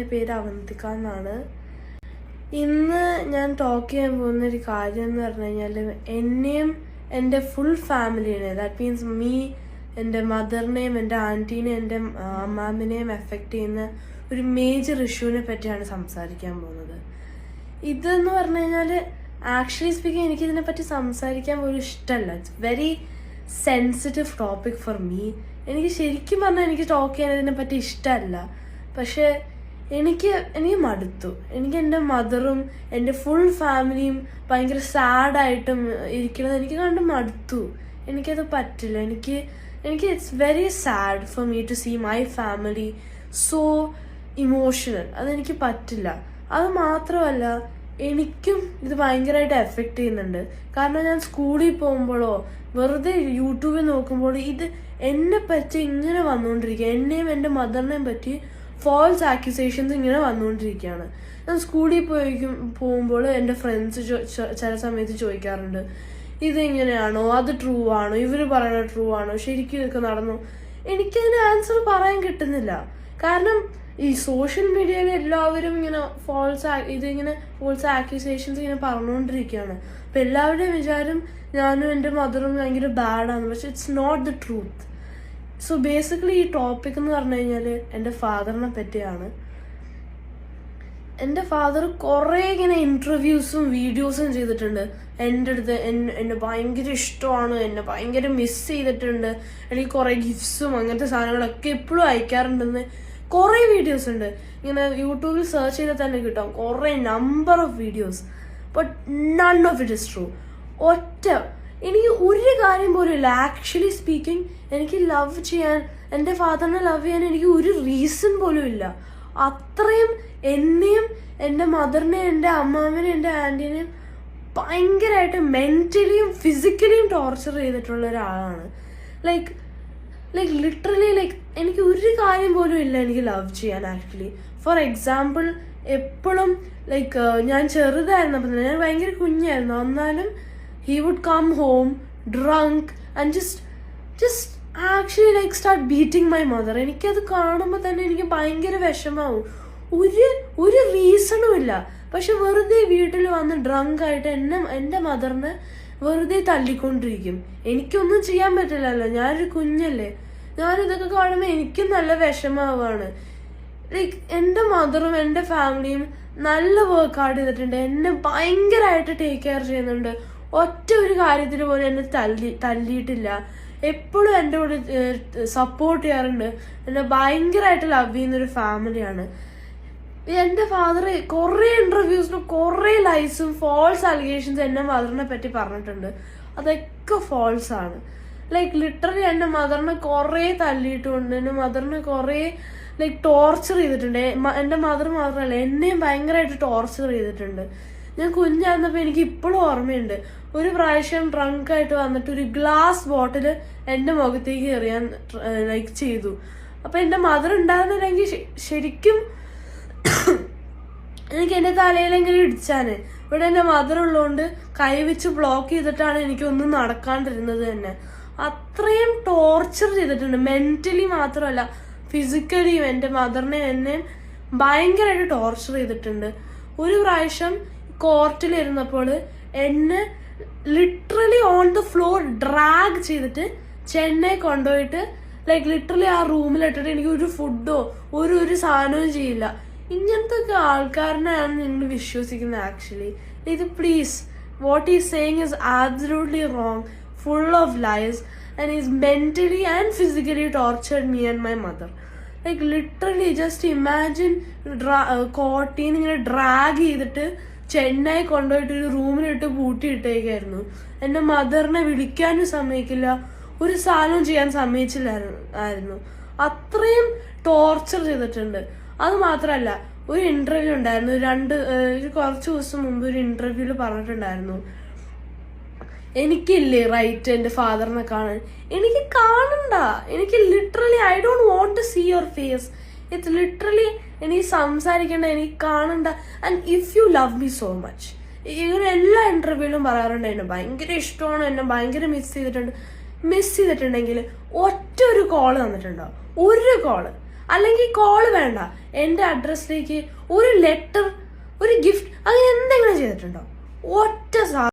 എന്റെ പേര് അവന്തിക എന്നാണ്. ഇന്ന് ഞാൻ ടോക്ക് ചെയ്യാൻ പോകുന്ന ഒരു കാര്യം എന്ന് പറഞ്ഞു കഴിഞ്ഞാൽ എന്നെയും എന്റെ ഫുൾ ഫാമിലിനെ ദാറ്റ് മീൻസ് മീ എന്റെ മദറിനെയും എന്റെ ആന്റീനെയും എന്റെ അമ്മാമിനെയും എഫക്റ്റ് ചെയ്യുന്ന ഒരു മേജർ ഇഷ്യൂവിനെ പറ്റിയാണ് സംസാരിക്കാൻ പോകുന്നത്. ഇതെന്ന് പറഞ്ഞു കഴിഞ്ഞാൽ ആക്ച്വലി സ്പീക്കിംഗ് എനിക്കിതിനെ പറ്റി സംസാരിക്കാൻ പോലും ഇഷ്ടമല്ല. It's very sensitive topic for me എനിക്ക് ശരിക്കും പറഞ്ഞാൽ എനിക്ക് ടോക്ക് ചെയ്യാൻ ഇതിനെപ്പറ്റി ഇഷ്ടമല്ല. പക്ഷേ എനിക്ക് എനിക്ക് മടുത്തു. എനിക്ക് എന്റെ മദറും എന്റെ ഫുൾ ഫാമിലിയും ഭയങ്കര സാഡായിട്ടും ഇരിക്കുന്നത് എനിക്ക് കണ്ട് മടുത്തു. എനിക്കത് പറ്റില്ല. എനിക്ക് എനിക്ക് it's very sad for me to see my family so emotional അതെനിക്ക് പറ്റില്ല. അത് മാത്രമല്ല എനിക്കും ഇത് ഭയങ്കരമായിട്ട് എഫക്റ്റ് ചെയ്യുന്നുണ്ട്. കാരണം ഞാൻ സ്കൂളിൽ പോകുമ്പോഴോ വെറുതെ യൂട്യൂബിൽ നോക്കുമ്പോൾ ഇത് എന്നെ പറ്റി ഇങ്ങനെ വന്നുകൊണ്ടിരിക്കുക എന്നെയും എന്റെ മദറിനെയും പറ്റി ഫോൾസ് ആക്യുസേഷൻസ് ഇങ്ങനെ വന്നുകൊണ്ടിരിക്കുകയാണ്. ഞാൻ സ്കൂളിൽ പോയി പോകുമ്പോൾ എന്റെ ഫ്രണ്ട്സ് ചില സമയത്ത് ചോദിക്കാറുണ്ട് ഇതെങ്ങനെയാണോ? അത് ട്രൂ ആണോ? ഇവർ പറയുന്നത് ട്രൂ ആണോ? ശരിക്കും ഇതൊക്കെ നടന്നു? എനിക്കതിന് ആൻസർ പറയാൻ കിട്ടുന്നില്ല. കാരണം ഈ സോഷ്യൽ മീഡിയയിൽ എല്ലാവരും ഇങ്ങനെ ഫോൾസ് ഇതിങ്ങനെ ഫോൾസ് ആക്യുസേഷൻസ് ഇങ്ങനെ പറഞ്ഞുകൊണ്ടിരിക്കുകയാണ്. അപ്പം എല്ലാവരുടെയും വിചാരം ഞാനും എന്റെ മദറും ഭയങ്കര ബാഡാണ് പക്ഷെ it's not the truth so basically ഈ ടോപ്പിക് എന്ന് പറഞ്ഞു കഴിഞ്ഞാൽ എന്റെ ഫാദറിനെ പറ്റിയാണ്. എന്റെ ഫാദർ കുറേ ഇങ്ങനെ ഇന്റർവ്യൂസും വീഡിയോസും ചെയ്തിട്ടുണ്ട്. എന്റെ അടുത്ത് എന്നെ ഭയങ്കര ഇഷ്ടമാണ്. എന്നെ ഭയങ്കര മിസ് ചെയ്തിട്ടുണ്ട്. എനിക്ക് കുറേ ഗിഫ്റ്റ്സും അങ്ങനത്തെ സാധനങ്ങളൊക്കെ എപ്പോഴും അയക്കാറുണ്ടെന്ന് കുറേ വീഡിയോസ് ഉണ്ട്. ഇങ്ങനെ യൂട്യൂബിൽ സെർച്ച് ചെയ്താൽ തന്നെ കിട്ടും. കുറേ number of videos but none of it is true ഒറ്റ എനിക്ക് ഒരു കാര്യം പോലും ഇല്ല. ആക്ച്വലി സ്പീക്കിംഗ് എനിക്ക് ലവ് ചെയ്യാൻ എന്റെ ഫാദറിനെ ലവ് ചെയ്യാൻ എനിക്ക് ഒരു റീസൺ പോലും ഇല്ല. അത്രയും എന്നെയും എന്റെ മദറിനെയും എന്റെ അമ്മാവിനെയും എന്റെ ആന്റീനെയും ഭയങ്കരമായിട്ട് മെന്റലിയും ഫിസിക്കലിയും ടോർച്ചർ ചെയ്തിട്ടുള്ള ഒരാളാണ്. ലൈക്ക് ലൈക്ക് ലിറ്ററലി ലൈക്ക് എനിക്ക് ഒരു കാര്യം പോലും ഇല്ല എനിക്ക് ലവ് ചെയ്യാൻ ആക്ച്വലി ഫോർ എക്സാമ്പിൾ എപ്പോഴും ലൈക്ക് ഞാൻ ചെറുതായിരുന്നപ്പോൾ ഞാൻ ഭയങ്കര കുഞ്ഞായിരുന്നു. എന്നാലും he would come home drunk and just just actually like start beating my mother എനിക്കത് കാണുമ്പോൾ തന്നെ എനിക്ക് ഭയങ്കര വിഷമാവും. ഒരു ഒരു റീസണും ഇല്ല. പക്ഷെ വെറുതെ വീട്ടിൽ വന്ന് ഡ്രങ്ക് ആയിട്ട് എന്നെ എന്റെ മദറിനെ വെറുതെ തല്ലിക്കൊണ്ടിരിക്കും. എനിക്കൊന്നും ചെയ്യാൻ പറ്റില്ലല്ലോ. ഞാനൊരു കുഞ്ഞല്ലേ. ഞാനിതൊക്കെ കാണുമ്പോൾ എനിക്കും നല്ല വിഷമാവാണ്. ലൈക്ക് എന്റെ മദറും എന്റെ ഫാമിലിയും നല്ല വർക്ക് ഔട്ട് ചെയ്തിട്ടുണ്ട്. എന്നെ ഭയങ്കരമായിട്ട് ടേക്ക് കെയർ ചെയ്യുന്നുണ്ട്. ഒറ്റ ഒരു കാര്യത്തിന് പോലും എന്നെ തല്ലി തല്ലിയിട്ടില്ല. എപ്പോഴും എന്റെ കൂടെ സപ്പോർട്ട് ചെയ്യാറുണ്ട്. എന്നെ ഭയങ്കരമായിട്ട് ലവ് ചെയ്യുന്നൊരു ഫാമിലിയാണ് എന്റെ ഫാദർ കുറേ ഇന്റർവ്യൂസിനും കുറേ ലൈസും ഫോൾസ് അലിഗേഷൻസ് എന്റെ മദറിനെ പറ്റി പറഞ്ഞിട്ടുണ്ട്. അതൊക്കെ ഫോൾസ് ആണ്. ലൈക്ക് ലിറ്ററലി എന്റെ മദറിനെ കുറേ തല്ലിയിട്ടുണ്ട്. എന്റെ മദറിനെ കുറേ ലൈക്ക് ടോർച്ചർ ചെയ്തിട്ടുണ്ട്. എന്റെ മദർ മാത്രമല്ല എന്നെയും ഭയങ്കരമായിട്ട് ടോർച്ചർ ചെയ്തിട്ടുണ്ട്. ഞാൻ കുഞ്ഞായിരുന്നപ്പോൾ എനിക്ക് ഇപ്പോഴും ഓർമ്മയുണ്ട്. ഒരു പ്രാവശ്യം ഡ്രങ്ക് ആയിട്ട് വന്നിട്ട് ഒരു ഗ്ലാസ് ബോട്ടിൽ എന്റെ മുഖത്തേക്ക് എറിയാൻ ലൈക്ക് ചെയ്തു. അപ്പം എന്റെ മദർ ഉണ്ടായിരുന്നില്ലെങ്കിൽ ശരിക്കും എനിക്ക് എന്റെ തലയിലെങ്കിലും ഇടിച്ചാന്. ഇവിടെ എന്റെ മദർ ഉള്ളതുകൊണ്ട് കൈവച്ച് ബ്ലോക്ക് ചെയ്തിട്ടാണ് എനിക്കൊന്നും നടക്കാണ്ടിരുന്നത് തന്നെ. അത്രയും ടോർച്ചർ ചെയ്തിട്ടുണ്ട്. മെന്റലി മാത്രമല്ല ഫിസിക്കലിയും എന്റെ മദറിനെ എന്നെ ഭയങ്കരമായിട്ട് ടോർച്ചർ ചെയ്തിട്ടുണ്ട്. ഒരു പ്രാവശ്യം കോർട്ടിലിരുന്നപ്പോൾ എന്നെ literally on the floor drag ചെയ്തിട്ട് ചെന്നൈ കൊണ്ടുപോയിട്ട് ലൈക്ക് ലിറ്ററലി ആ റൂമിലിട്ടിട്ട് എനിക്ക് ഒരു ഫുഡോ ഒരു ഒരു സാധനവും ചെയ്യില്ല. ഇങ്ങനത്തെ ഒക്കെ ആൾക്കാരനെയാണ് നിങ്ങൾ വിശ്വസിക്കുന്നത് ആക്ച്വലി ഇത് please what is saying is absolutely wrong full of lies and is mentally and physically tortured me and my mother like literally just imagine കോട്ടീന്ന് ഇങ്ങനെ ഡ്രാഗ് ചെയ്തിട്ട് ചെന്നൈ കൊണ്ടുപോയിട്ട് ഒരു റൂമിലിട്ട് പൂട്ടിയിട്ടേക്കായിരുന്നു. എന്റെ മദറിനെ വിളിക്കാനും സമ്മതിക്കില്ല. ഒരു സാധനവും ചെയ്യാൻ സമ്മതിച്ചില്ലായിരുന്നു. അത്രയും ടോർച്ചർ ചെയ്തിട്ടുണ്ട്. അത് മാത്രമല്ല ഒരു ഇന്റർവ്യൂ ഉണ്ടായിരുന്നു. രണ്ട് കുറച്ച് ദിവസം മുമ്പ് ഒരു ഇന്റർവ്യൂവിൽ പറഞ്ഞിട്ടുണ്ടായിരുന്നു. എനിക്കില്ലേ റൈറ്റ് എന്റെ ഫാദറിനെ കാണാൻ? എനിക്ക് കാണണ്ട. എനിക്ക് literally I don't want to see your face it's literally എനിക്ക് സംസാരിക്കേണ്ട എനിക്ക് കാണണ്ട. And if you love me so much ഇങ്ങനെ എല്ലാ ഇന്റർവ്യൂവിലും പറയാറുണ്ട് എന്നെ ഭയങ്കര ഇഷ്ടമാണ് എന്നെ ഭയങ്കര മിസ് ചെയ്തിട്ടുണ്ട്. മിസ് ചെയ്തിട്ടുണ്ടെങ്കിൽ ഒറ്റ ഒരു കോൾ തന്നിട്ടുണ്ടോ? ഒരു കോൾ അല്ലെങ്കിൽ കോൾ വേണ്ട. എന്റെ അഡ്രസ്സിലേക്ക് ഒരു ലെറ്റർ ഒരു ഗിഫ്റ്റ് അങ്ങനെ എന്തെങ്കിലും ചെയ്തിട്ടുണ്ടോ? ഒറ്റ സാ